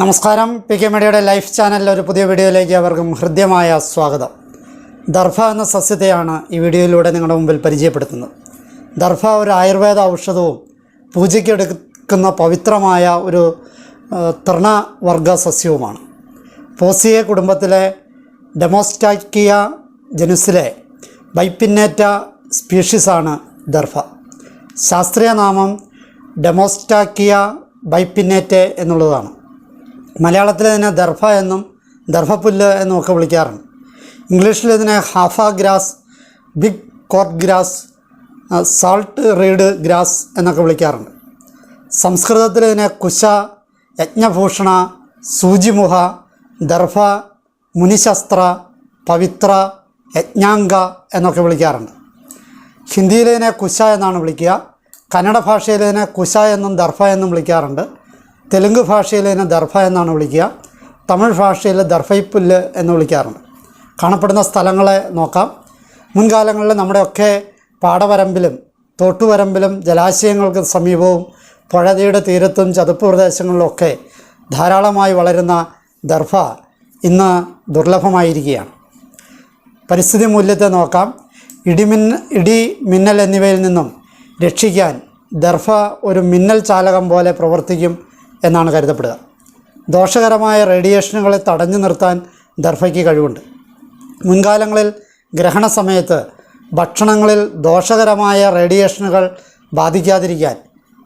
നമസ്കാരം. P K മീഡിയയുടെ life ചാനലിലെ ഒരു പുതിയ വീഡിയോയിലേക്ക് അവർക്കും ഹൃദ്യമായ സ്വാഗതം. ദർഭ എന്ന സസ്യത്തെയാണ് ഈ വീഡിയോയിലൂടെ നിങ്ങളുടെ മുമ്പിൽ പരിചയപ്പെടുത്തുന്നത്. ദർഭ ഒരു ആയുർവേദ ഔഷധവും പൂജയ്ക്കെടുക്കുന്ന പവിത്രമായ ഒരു തൃണവർഗ സസ്യവുമാണ്. പോസിയെ കുടുംബത്തിലെ ഡെമോസ്റ്റാക്കിയ ജനുസിലെ ബൈപ്പിന്നേറ്റ സ്പീഷീസാണ് ദർഭ ശാസ്ത്രീയ നാമം ഡെമോസ്റ്റാക്കിയ ബൈപ്പിന്നേറ്റെ എന്നുള്ളതാണ്. മലയാളത്തിൽ ഇതിനെ ദർഭ എന്നും ദർഭപ്പുല്ല് എന്നും ഒക്കെ വിളിക്കാറുണ്ട്. ഇംഗ്ലീഷിൽ ഇതിനെ halfa grass big cord grass salt reed grass എന്നൊക്കെ വിളിക്കാറുണ്ട്. സംസ്കൃതത്തിൽ ഇതിനെ കുശ യജ്ഞഭൂഷണ സൂചിമുഖ ദർഭ മുനിശസ്ത്ര പവിത്ര യജ്ഞാംഗ എന്നൊക്കെ വിളിക്കാറുണ്ട്. ഹിന്ദിയിൽ ഇതിനെ കുശ എന്നാണ് വിളിക്കുക. കന്നഡ ഭാഷയിൽ ഇതിനെ കുശ എന്നും ദർഭ എന്നും വിളിക്കാറുണ്ട്. തെലുങ്ക് ഭാഷയിൽ ഇതിനെ ദർഭ എന്നാണ് വിളിക്കുക. തമിഴ് ഭാഷയിൽ ദർഭൈപ്പുല്ല് എന്ന് വിളിക്കാറുണ്ട്. കാണപ്പെടുന്ന സ്ഥലങ്ങളെ നോക്കാം. മുൻകാലങ്ങളിൽ നമ്മുടെയൊക്കെ പാടവരമ്പിലും തോട്ടുവരമ്പിലും ജലാശയങ്ങൾക്ക് സമീപവും പുഴയുടെ തീരത്തും ചതുപ്പ് പ്രദേശങ്ങളിലൊക്കെ ധാരാളമായി വളരുന്ന ദർഭ ഇന്ന് ദുർലഭമായിരിക്കുകയാണ്. പരിസ്ഥിതി മൂല്യത്തെ നോക്കാം. ഇടിമിൻ ഇടി മിന്നൽ എന്നിവയിൽ നിന്നും രക്ഷിക്കാൻ ദർഭ ഒരു മിന്നൽ ചാലകം പോലെ പ്രവർത്തിക്കും. എന്നാണ് കരുതപ്പെടുക. ദോഷകരമായ റേഡിയേഷനുകളെ തടഞ്ഞു നിർത്താൻ ദർഭയ്ക്ക് കഴിവുണ്ട്. മുൻകാലങ്ങളിൽ ഗ്രഹണ സമയത്ത് ഭക്ഷണങ്ങളിൽ ദോഷകരമായ റേഡിയേഷനുകൾ ബാധിക്കാതിരിക്കാൻ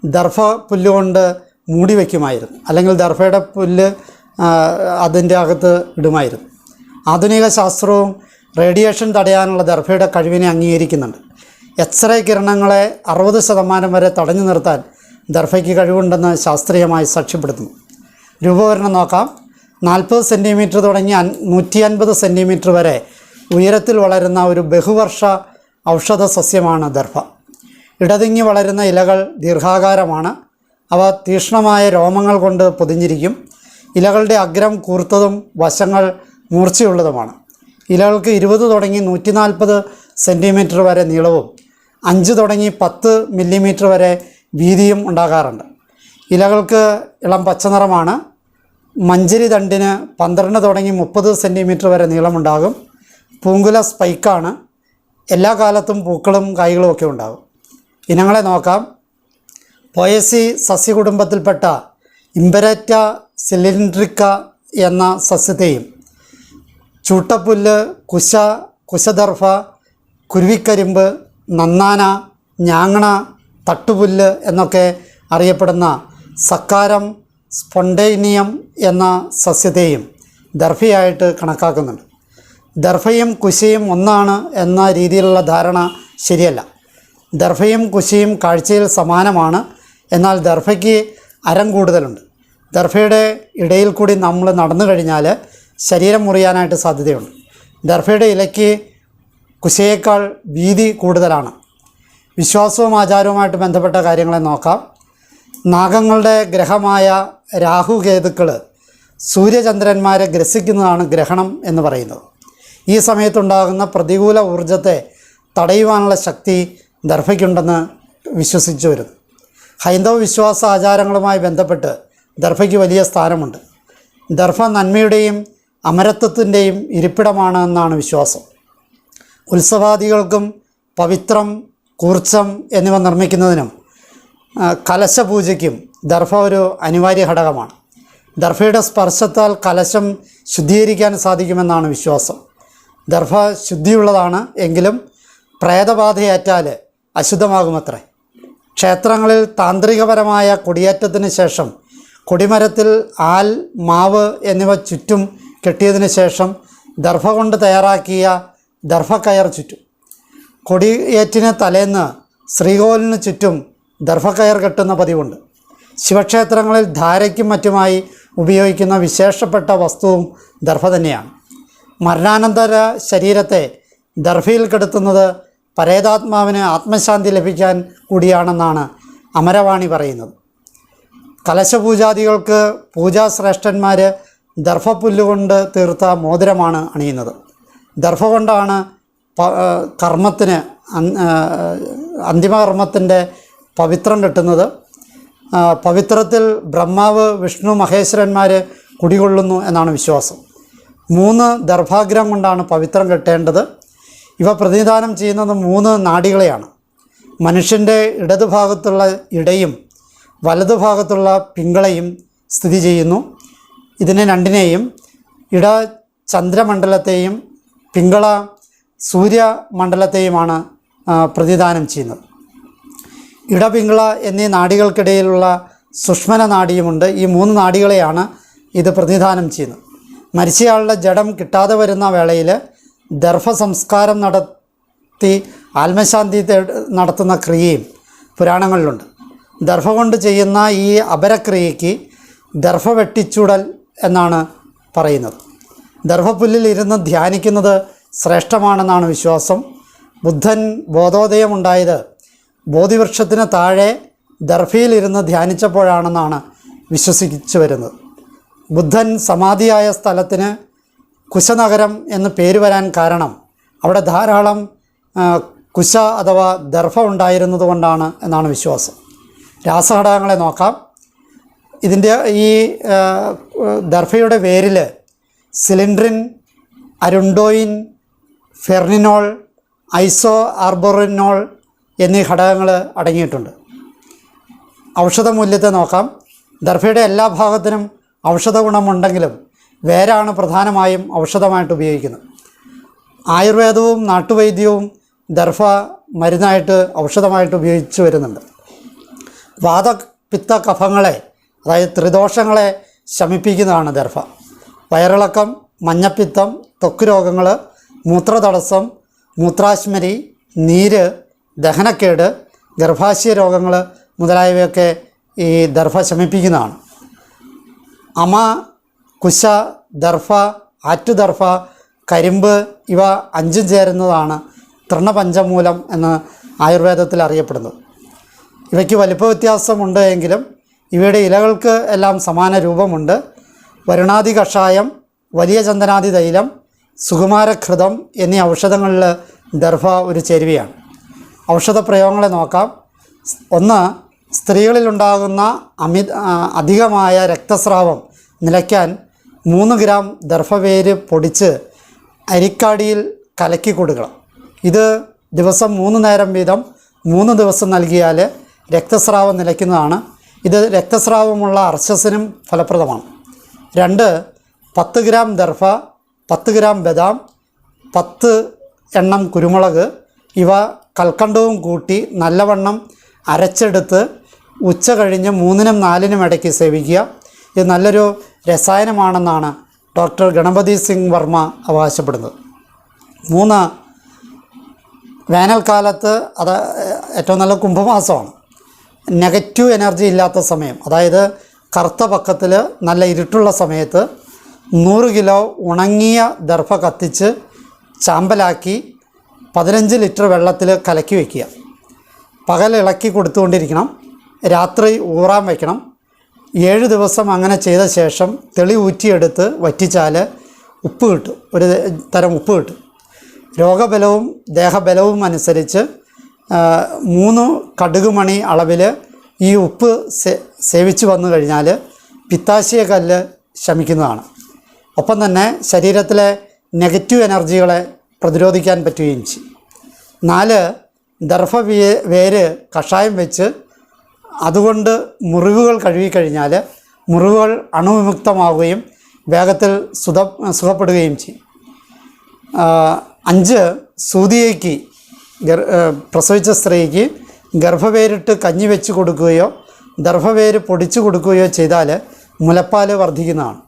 ദർഭ പുല്ലുകൊണ്ട് മൂടി വയ്ക്കുമായിരുന്നു. അല്ലെങ്കിൽ ദർഭയുടെ പുല്ല് അതിന്റെ അകത്ത് ഇടുമായിരുന്നു. ആധുനിക ശാസ്ത്രവും റേഡിയേഷൻ തടയാനുള്ള ദർഭയുടെ കഴിവിനെ അംഗീകരിക്കുന്നുണ്ട്. എക്സ്റേ കിരണങ്ങളെ അറുപത് ശതമാനം വരെ തടഞ്ഞു നിർത്താൻ ദർഭയ്ക്ക് കഴിവുണ്ടെന്ന് ശാസ്ത്രീയമായി സാക്ഷ്യപ്പെടുത്തുന്നു. രൂപവരണം നോക്കാം. നാൽപ്പത് സെന്റിമീറ്റർ തുടങ്ങി നൂറ്റി അൻപത് സെന്റിമീറ്റർ വരെ ഉയരത്തിൽ വളരുന്ന ഒരു ബഹുവർഷ ഔഷധ സസ്യമാണ് ദർഭ. ഇടതിങ്ങി വളരുന്ന ഇലകൾ ദീർഘാകാരമാണ്. അവ തീക്ഷ്ണമായ രോമങ്ങൾ കൊണ്ട് പൊതിഞ്ഞിരിക്കും. ഇലകളുടെ അഗ്രം കൂർത്തതും വശങ്ങൾ മൂർച്ചയുള്ളതുമാണ്. ഇലകൾക്ക് ഇരുപത് തുടങ്ങി നൂറ്റി നാൽപ്പത് സെന്റിമീറ്റർ വരെ നീളവും അഞ്ച് തുടങ്ങി പത്ത് മില്ലിമീറ്റർ വരെ വീതിയും ഉണ്ടാകാറുണ്ട്. ഇലകൾക്ക് ഇളം പച്ചനിറമാണ് മഞ്ചരി തണ്ടിന് പന്ത്രണ്ട് തുടങ്ങി മുപ്പത് സെന്റിമീറ്റർ വരെ നീളമുണ്ടാകും. പൂങ്കുല സ്പൈക്കാണ്. എല്ലാ കാലത്തും പൂക്കളും കായ്കളും ഒക്കെ ഉണ്ടാകും. ഇനങ്ങളെ നോക്കാം. പോയസി സസ്യകുടുംബത്തിൽപ്പെട്ട ഇമ്പരറ്റ സിലിൻഡ്രിക്ക എന്ന സസ്യത്തെയും ചൂട്ടപ്പുല്ല് കുശ കുശദർഭ കുരുവിക്കരിമ്പ് നന്നാന ഞാങ്ങണ തട്ടുപുല്ല് എന്നൊക്കെ അറിയപ്പെടുന്ന സക്കാരം സ്പൊണ്ടേനിയം എന്ന സസ്യത്തെയും ദർഭയായിട്ട് കണക്കാക്കുന്നുണ്ട്. ദർഭയും കുശയും ഒന്നാണ് എന്ന രീതിയിലുള്ള ധാരണ ശരിയല്ല. ദർഭയും കുശയും കാഴ്ചയിൽ സമാനമാണ് എന്നാൽ ദർഭയ്ക്ക് അരം കൂടുതലുണ്ട്. ദർഭയുടെ ഇടയിൽ കൂടി നമ്മൾ നടന്നു കഴിഞ്ഞാൽ ശരീരം മുറിയാനായിട്ട് സാധ്യതയുണ്ട്. ദർഭയുടെ ഇലയ്ക്ക് കുശയേക്കാൾ വീതി കൂടുതലാണ്. വിശ്വാസവും ആചാരവുമായിട്ട് ബന്ധപ്പെട്ട കാര്യങ്ങളെ നോക്കാം. നാഗങ്ങളുടെ ഗ്രഹമായ രാഹുകേതുക്കൾ സൂര്യചന്ദ്രന്മാരെ ഗ്രസിക്കുന്നതാണ് ഗ്രഹണം എന്ന് പറയുന്നത്. ഈ സമയത്തുണ്ടാകുന്ന പ്രതികൂല ഊർജത്തെ തടയുവാനുള്ള ശക്തി ദർഭയ്ക്കുണ്ടെന്ന് വിശ്വസിച്ചു വരുന്നു. ഹൈന്ദവ വിശ്വാസ ആചാരങ്ങളുമായി ബന്ധപ്പെട്ട് ദർഭയ്ക്ക് വലിയ സ്ഥാനമുണ്ട്. ദർഭ നന്മയുടെയും അമരത്വത്തിന്റെയും ഇരിപ്പിടമാണ് എന്നാണ് വിശ്വാസം. ഉത്സവാദികൾക്കും പവിത്രം കൂർച്ചം എന്നിവ നിർമ്മിക്കുന്നതിനും കലശ കലശപൂജയ്ക്കും ദർഭ ഒരു അനിവാര്യ ഘടകമാണ്. ദർഭയുടെ സ്പർശത്താൽ കലശം ശുദ്ധീകരിക്കാൻ സാധിക്കുമെന്നാണ് വിശ്വാസം. ദർഭ ശുദ്ധിയുള്ളതാണ് എങ്കിലും പ്രേതബാധയേറ്റാൽ അശുദ്ധമാകുമത്രേ. ക്ഷേത്രങ്ങളിൽ താന്ത്രികപരമായ കൊടിയേറ്റത്തിന് ശേഷം കൊടിമരത്തിൽ ആൽ മാവ് എന്നിവ ചുറ്റും കെട്ടിയതിന് ശേഷം ദർഭ കൊണ്ട് തയ്യാറാക്കിയ ദർഭക്കയർ ചുറ്റും. കൊടിയേറ്റിന് തലേന്ന് ശ്രീകോവിലിന് ചുറ്റും ദർഭക്കയർ കെട്ടുന്ന പതിവുണ്ട്. ശിവക്ഷേത്രങ്ങളിൽ ധാരയ്ക്കും മറ്റുമായി ഉപയോഗിക്കുന്ന വിശേഷപ്പെട്ട വസ്തുവും ദർഭ തന്നെയാണ്. മരണാനന്തര ശരീരത്തെ ദർഭയിൽ കെടുത്തുന്നത് പരേതാത്മാവിന് ആത്മശാന്തി ലഭിക്കാൻ കൂടിയാണെന്നാണ് അമരവാണി പറയുന്നത്. കലശപൂജാദികൾക്ക് പൂജാശ്രേഷ്ഠന്മാർ ദർഭപ്പുല്ലുകൊണ്ട് തീർത്ത മോതിരമാണ് അണിയുന്നത്. ദർഭ കൊണ്ടാണ് കർമ്മത്തിന് അന്തിമകർമ്മത്തിന്റെ പവിത്രം കിട്ടുന്നത് പവിത്രത്തിൽ ബ്രഹ്മാവ് വിഷ്ണു മഹേശ്വരന്മാർ കുടികൊള്ളുന്നു എന്നാണ് വിശ്വാസം. മൂന്ന് ദർഭാഗ്രം കൊണ്ടാണ് പവിത്രം കിട്ടേണ്ടത്. ഇവ പ്രതിനിധാനം ചെയ്യുന്നത് മൂന്ന് നാടികളെയാണ്. മനുഷ്യന്റെ ഇടതുഭാഗത്തുള്ള ഇടയും വലതുഭാഗത്തുള്ള പിങ്കളയും സ്ഥിതി ചെയ്യുന്നു. ഇതിനെ രണ്ടിനെയും ഇട ചന്ദ്രമണ്ഡലത്തെയും പിങ്കള സൂര്യമണ്ഡലത്തെയുമാണ് പ്രതിദാനം ചെയ്യുന്നത്. ഇടപിങ്കള എന്നീ നാടികൾക്കിടയിലുള്ള സുഷ്മന നാടിയുമുണ്ട്. ഈ മൂന്ന് നാടികളെയാണ് ഇത് പ്രതിദാനം ചെയ്യുന്നത്. മരിച്ചയാളുടെ ജഡം കിട്ടാതെ വരുന്ന വേളയിൽ ദർഭ സംസ്കാരം നടത്തി ആത്മശാന്തി നടത്തുന്ന ക്രിയയും പുരാണങ്ങളിലുണ്ട്. ദർഭ കൊണ്ട് ചെയ്യുന്ന ഈ അപരക്രിയയ്ക്ക് ദർഭ വെട്ടിച്ചുടൽ എന്നാണ് പറയുന്നത്. ദർഭപ്പുല്ലിൽ ഇരുന്ന് ധ്യാനിക്കുന്നത് ശ്രേഷ്ഠമാണെന്നാണ് വിശ്വാസം. ബുദ്ധൻ ബോധോദയമുണ്ടായത് ബോധിവൃക്ഷത്തിന് താഴെ ദർഭയിലിരുന്ന് ധ്യാനിച്ചപ്പോഴാണെന്നാണ് വിശ്വസിച്ചു വരുന്നത്. ബുദ്ധൻ സമാധിയായ സ്ഥലത്തിന് കുശനഗരം എന്ന് പേര് വരാൻ കാരണം അവിടെ ധാരാളം കുശ അഥവാ ദർഭ ഉണ്ടായിരുന്നതുകൊണ്ടാണ് എന്നാണ് വിശ്വാസം. രാസഘടകങ്ങളെ നോക്കാം. ഇതിന്റെ ഈ ദർഭയുടെ വേരിൽ സിലിണ്ടറിൻ അരുണ്ടോയിൻ ഫെർണിനോൾ ഐസോ ആർബോറിനോൾ എന്നീ ഘടകങ്ങൾ അടങ്ങിയിട്ടുണ്ട്. ഔഷധ മൂല്യത്തെ നോക്കാം. ദർഭയുടെ എല്ലാ ഭാഗത്തിനും ഔഷധ ഗുണമുണ്ടെങ്കിലും വേരാണ് പ്രധാനമായും ഔഷധമായിട്ട് ഉപയോഗിക്കുന്നത്. ആയുർവേദവും നാട്ടുവൈദ്യവും ദർഭ മരുന്നായിട്ട് ഔഷധമായിട്ട് ഉപയോഗിച്ച് വരുന്നുണ്ട്. വാത പിത്ത കഫങ്ങളെ അതായത് ത്രിദോഷങ്ങളെ ശമിപ്പിക്കുന്നതാണ് ദർഭ. വയറിളക്കം മഞ്ഞപ്പിത്തം ത്വക്ക് രോഗങ്ങൾ മൂത്രതടസ്സം മൂത്രാശ്മരി നീര് ദഹനക്കേട് ഗർഭാശയ രോഗങ്ങൾ മുതലായവയൊക്കെ ഈ ദർഭ ശമിപ്പിക്കുന്നതാണ്. അമ കുശ ദർഭ ആറ്റുദർഭ കരിമ്പ് ഇവ അഞ്ചും ചേരുന്നതാണ് തൃണപഞ്ചമൂലം എന്ന് ആയുർവേദത്തിൽ അറിയപ്പെടുന്നത്. ഇവയ്ക്ക് വലിപ്പ വ്യത്യാസമുണ്ട് എങ്കിലും ഇവയുടെ ഇലകൾക്ക് എല്ലാം സമാന രൂപമുണ്ട്. വരുണാദി കഷായം വലിയ ചന്ദനാദി തൈലം സുകുമാരഘൃതം എന്നീ ഔഷധങ്ങളിൽ ദർഭ ഒരു ചേരുവയാണ്. ഔഷധ പ്രയോഗങ്ങളെ നോക്കാം. ഒന്ന് സ്ത്രീകളിലുണ്ടാകുന്ന അമി അധികമായ രക്തസ്രാവം നിലയ്ക്കാൻ മൂന്ന് ഗ്രാം ദർഭവേര് പൊടിച്ച് അരിക്കാടിയിൽ കലക്കി കൊടുക്കണം. ഇത് ദിവസം മൂന്ന് നേരം വീതം മൂന്ന് ദിവസം നൽകിയാൽ രക്തസ്രാവം നിലയ്ക്കുന്നതാണ്. ഇത് രക്തസ്രാവമുള്ള അർശസിനും ഫലപ്രദമാണ്. രണ്ട് പത്ത് ഗ്രാം ദർഭ പത്ത് ഗ്രാം ബദാം പത്ത് എണ്ണം കുരുമുളക് ഇവ കൽക്കണ്ടവും കൂട്ടി നല്ലവണ്ണം അരച്ചെടുത്ത് ഉച്ച കഴിഞ്ഞ് മൂന്നിനും നാലിനും ഇടയ്ക്ക് സേവിക്കുക. ഇത് നല്ലൊരു രസായനമാണെന്നാണ് ഡോക്ടർ ഗണപതി സിംഗ് വർമ്മ അവകാശപ്പെടുന്നത്. മൂന്ന് വേനൽക്കാലത്ത് അത് ഏറ്റവും നല്ല കുംഭമാസമാണ്. നെഗറ്റീവ് എനർജി ഇല്ലാത്ത സമയം അതായത് കറുത്ത പക്കത്തിൽ നല്ല ഇരുട്ടുള്ള സമയത്ത് നൂറ് കിലോ ഉണങ്ങിയ ദർഭ കത്തിച്ച് ചാമ്പലാക്കി പതിനഞ്ച് ലിറ്റർ വെള്ളത്തിൽ കലക്കി വയ്ക്കുക. പകൽ ഇളക്കി കൊടുത്തുകൊണ്ടിരിക്കണം. രാത്രി ഊറാൻ വയ്ക്കണം. ഏഴ് ദിവസം അങ്ങനെ ചെയ്ത ശേഷം തെളി ഊറ്റിയെടുത്ത് വറ്റിച്ചാൽ ഉപ്പ് കിട്ടും. ഒരു തരം ഉപ്പ് കിട്ടും. രോഗബലവും ദേഹബലവും അനുസരിച്ച് മൂന്ന് കടുകുമണി അളവിൽ ഈ ഉപ്പ് സേവിച്ച് വന്നു കഴിഞ്ഞാൽ പിത്താശയ കല്ല് ശമിക്കുന്നതാണ്. ഒപ്പം തന്നെ ശരീരത്തിലെ നെഗറ്റീവ് എനർജികളെ പ്രതിരോധിക്കാൻ പറ്റുകയും ചെയ്യും. നാല് ദർഭ വേര് കഷായം വെച്ച് അതുകൊണ്ട് മുറിവുകൾ കഴുകിക്കഴിഞ്ഞാൽ മുറിവുകൾ അണുവിമുക്തമാവുകയും വേഗത്തിൽ സുഖ സുഖപ്പെടുകയും ചെയ്യും. അഞ്ച് സൂതിയേക്ക് പ്രസവിച്ച സ്ത്രീക്ക് ഗർഭവേരിട്ട് കഞ്ഞി വെച്ച് കൊടുക്കുകയോ ദർഭവേര് പൊടിച്ചു കൊടുക്കുകയോ ചെയ്താൽ മുലപ്പാൽ വർദ്ധിക്കുന്നതാണ്.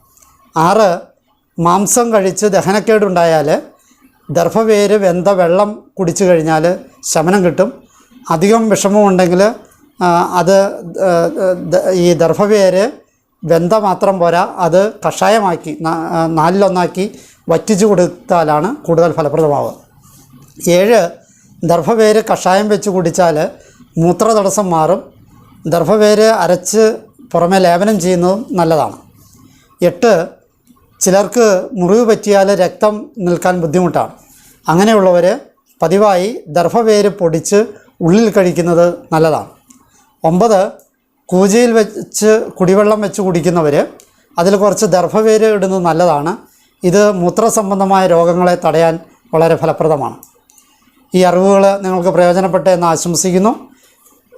ആറ് മാംസം കഴിച്ച് ദഹനക്കേടുണ്ടായാൽ ദർഭവേര് വെന്ത വെള്ളം കുടിച്ചു കഴിഞ്ഞാൽ ശമനം കിട്ടും. അധികം വിഷമമുണ്ടെങ്കിൽ അത് ഈ ദർഭവേര് വെന്ത മാത്രം പോരാ. അത് കഷായമാക്കി നാലിലൊന്നാക്കി വറ്റിച്ചു കൊടുത്താലാണ് കൂടുതൽ ഫലപ്രദമാവുക. ഏഴ് ദർഭവേര് കഷായം വെച്ച് കുടിച്ചാൽ മൂത്രതടസ്സം മാറും. ദർഭവേര് അരച്ച് പുറമെ ലേപനം ചെയ്യുന്നതും നല്ലതാണ്. എട്ട് ചിലർക്ക് മുറിവ് പറ്റിയാൽ രക്തം നിൽക്കാൻ ബുദ്ധിമുട്ടാണ്. അങ്ങനെയുള്ളവർ പതിവായി ദർഭവേര് പൊടിച്ച് ഉള്ളിൽ കഴിക്കുന്നത് നല്ലതാണ്. ഒമ്പത് കൂജയിൽ വെച്ച് കുടിവെള്ളം വെച്ച് കുടിക്കുന്നവർ അതിൽ കുറച്ച് ദർഭവേര് ഇടുന്നത് നല്ലതാണ്. ഇത് മൂത്ര സംബന്ധമായ രോഗങ്ങളെ തടയാൻ വളരെ ഫലപ്രദമാണ്. ഈ അറിവുകൾ നിങ്ങൾക്ക് പ്രയോജനപ്പെട്ട എന്ന് ആശംസിക്കുന്നു.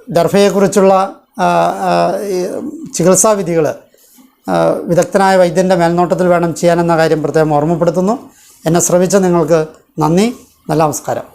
ദർഭയെക്കുറിച്ചുള്ള ആ, വിദഗ്ധനായ വൈദ്യന്റെ മേൽനോട്ടത്തിൽ വേണം ചെയ്യാനെന്ന കാര്യം പ്രത്യേകം ഓർമ്മപ്പെടുത്തുന്നു. എന്നെ ശ്രമിച്ച നിങ്ങൾക്ക് നന്ദി. നല്ല നമസ്കാരം.